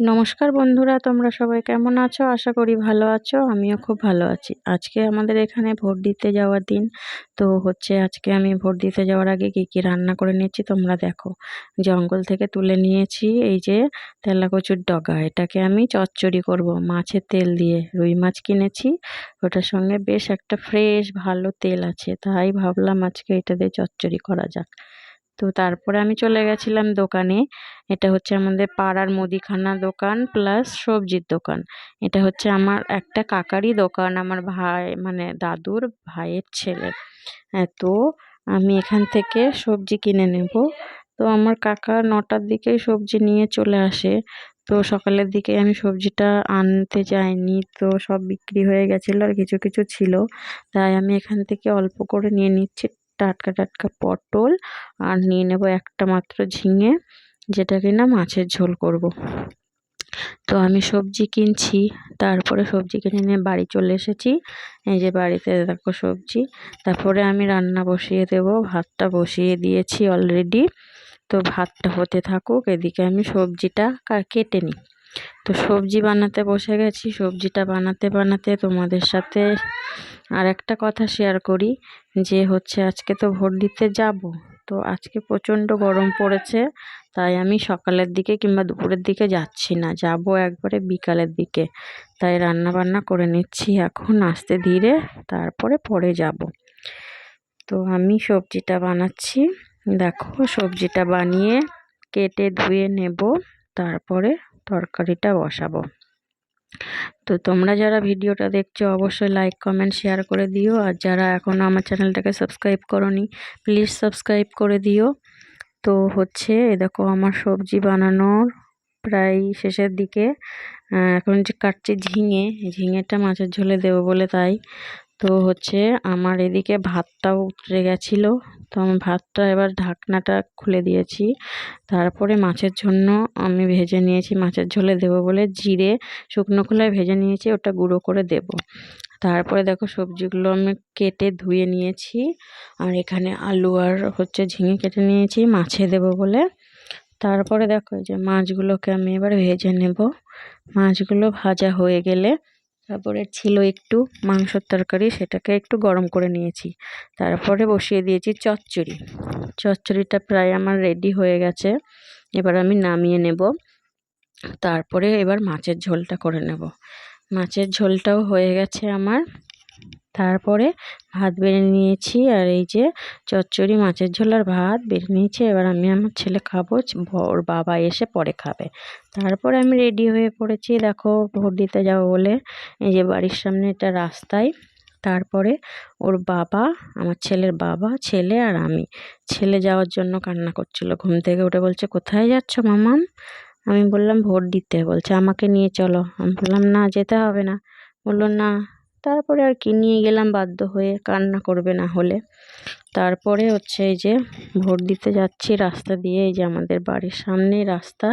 নমস্কার বন্ধুরা, তোমরা সবাই কেমন আছো? আশা করি ভালো আছো, আমিও খুব ভালো আছি। আজকে আমাদের এখানে ভোট দিতে যাওয়ার দিন, তো হচ্ছে আজকে আমি ভোট দিতে যাওয়ার আগে কী কী রান্না করে নিয়েছি তোমরা দেখো। জঙ্গল থেকে তুলে নিয়েছি এই যে তেলা কচুর ডগা, এটাকে আমি চচ্চড়ি করব মাছের তেল দিয়ে। রুই মাছ কিনেছি, ওটার সঙ্গে বেশ একটা ফ্রেশ ভালো তেল আছে, তাই ভাবলাম আজকে এটা দিয়ে চচ্চড়ি করা যাক। তো তারপরে আমি চলে গেছিলাম দোকানে। এটা হচ্ছে আমাদের পাড়ার মুদিখানা দোকান প্লাস সবজির দোকান। এটা হচ্ছে আমার একটা কাকারই দোকান আমার ভাই মানে দাদুর ভাইয়ের ছেলে। হ্যাঁ, তো আমি এখান থেকে সবজি কিনে নেব। তো আমার কাকা নটার দিকেই সবজি নিয়ে চলে আসে। তো সকালের দিকে আমি সবজিটা আনতে যাইনি তো সব বিক্রি হয়ে গেছিল আর কিছু কিছু ছিল। তাই আমি এখান থেকে অল্প করে নিয়ে নিচ্ছি। টাটকা টাটকা পটল আর নিয়ে নেব একটা মাত্র ঝিঙে, যেটা কিনা মাছের ঝোল করব। তো আমি সবজি কিনছি, তারপরে সবজি কিনে নিয়ে বাড়ি চলে এসেছি। এই যে বাড়িতে দেখো সবজি, তারপরে আমি রান্না বসিয়ে দেব, ভাতটা বসিয়ে দিয়েছি অলরেডি তো ভাতটা হতে থাকুক, এদিকে আমি সবজিটা কেটে নিই। তো সবজি বানাতে বসে গেছি। সবজিটা বানাতে বানাতে তোমাদের সাথে আর একটা কথা শেয়ার করি যে হচ্ছে আজকে তো ভোট দিতে যাব। তো আজকে প্রচণ্ড গরম পড়েছে, তাই আমি সকালের দিকে কিংবা দুপুরের দিকে যাচ্ছি না। যাব একবারে বিকালের দিকে। তাই রান্না বান্না করে নিচ্ছি এখন, আস্তে ধীরে তারপরে পরে যাব। তো আমি সবজিটা বানাচ্ছি। দেখো সবজিটা বানিয়ে কেটে ধুয়ে নেব, তারপরে তরকারিটা বসাবো। তো তোমরা যারা ভিডিওটা দেখছ, অবশ্যই লাইক কমেন্ট শেয়ার করে দিও। আর যারা এখনও আমার চ্যানেলটাকে সাবস্ক্রাইব করনি প্লিজ সাবস্ক্রাইব করে দিও। তো হচ্ছে দেখো আমার সবজি বানানোর প্রায় শেষের দিকে এখন যে কাটছি ঝিঙে, ঝিঙেটা মাছের ঝোলে দেবো বলে তাই। তো হচ্ছে, আমার এদিকে ভাতটাও উতরে গেছিল। তো আমি ভাতটা এবার ঢাকনাটা খুলে দিয়েছি। তারপরে মাছের জন্য আমি ভেজে নিয়েছি মাছের ঝোলে দেবো বলে জিরে শুকনো খোলায় ভেজে নিয়েছি, ওটা গুঁড়ো করে দেব। তারপরে দেখো সবজিগুলো আমি কেটে ধুয়ে নিয়েছি আর এখানে আলু আর হচ্ছে ঝিঙে কেটে নিয়েছি, মাছে দেব বলে। তারপরে দেখো যে মাছগুলোকে আমি এবার ভেজে নেব। মাছগুলো ভাজা হয়ে গেলে তারপরে ছিল একটু মাংসর তরকারি, সেটাকে একটু গরম করে নিয়েছি। তারপরে বসিয়ে দিয়েছি চচ্চড়ি। চচ্চড়িটা প্রায় আমার রেডি হয়ে গেছে। এবার আমি নামিয়ে নেব। তারপরে এবার মাছের ঝোলটা করে নেব। মাছের ঝোলটাও হয়ে গেছে আমার। তারপরে ভাত বেড়ে নিয়েছি আর এই যে চচ্চড়ি মাছের ঝোলার ভাত বেড়ে নিয়েছি। এবার আমি আমার ছেলে খাব, ওর বাবা এসে পরে খাবে। তারপরে আমি রেডি হয়ে পড়েছি। দেখো ভোট দিতে যাব বলে। এই যে বাড়ির সামনে এটা রাস্তায়। তারপরে ওর বাবা, আমার ছেলের বাবা, ছেলে আর আমি। ছেলে যাওয়ার জন্য কান্না করছিল। ঘুম থেকে উঠে বলছে, কোথায় যাচ্ছ মামাম? আমি বললাম, ভোট দিতে। বলছে, আমাকে নিয়ে চলো। আমি বললাম, না, যেতে হবে না। বলল, না। তারপরে আর কি, নিয়ে গেলাম বাধ্য হয়ে, কান্না করবে না হলে। তারপরে হচ্ছে এই যে ভোট দিতে যাচ্ছি, রাস্তা দিয়ে এই যে আমাদের বাড়ির সামনে রাস্তা।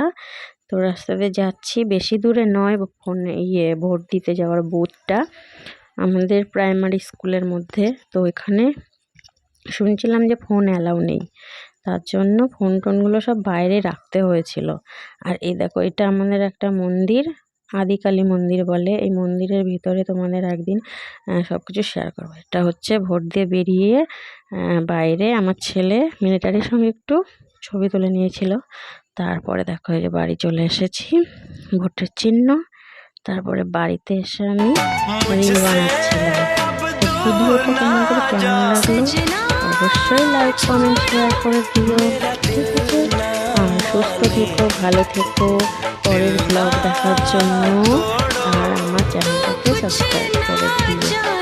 তো রাস্তাতে যাচ্ছি, বেশি দূরে নয়, ফোনে ইয়ে ভোট দিতে যাওয়ার বুথটা আমাদের প্রাইমারি স্কুলের মধ্যে। তো এখানে শুনছিলাম যে ফোন অ্যালাউ নেই, তার জন্য ফোন টোনগুলো সব বাইরে রাখতে হয়েছিল। আর এই দেখো, এটা আমাদের একটা মন্দির আদিকালী মন্দির বলে, এই মন্দিরের ভিতরে তোমাদের একদিন সব কিছু শেয়ার করব। এটা হচ্ছে ভোট দিয়ে বেরিয়ে বাইরে আমার ছেলে মিলিটারির সঙ্গে একটু ছবি তুলে নিয়েছিল। তারপরে দেখো এই যে বাড়ি চলে এসেছি, ভোটের চিহ্ন। তারপরে বাড়িতে এসে আমি রিল বানাচ্ছিলাম। ভিডিওটা তোমাদের কেমন লাগল? অবশ্যই লাইক কমেন্ট শেয়ার করে দিও। ঠিক আছে সুস্থ থেকো ভালো থেকো। পরের ব্লগ দেখার জন্য আর আমার চ্যানেলটাকে সাবস্ক্রাইব করে দিও।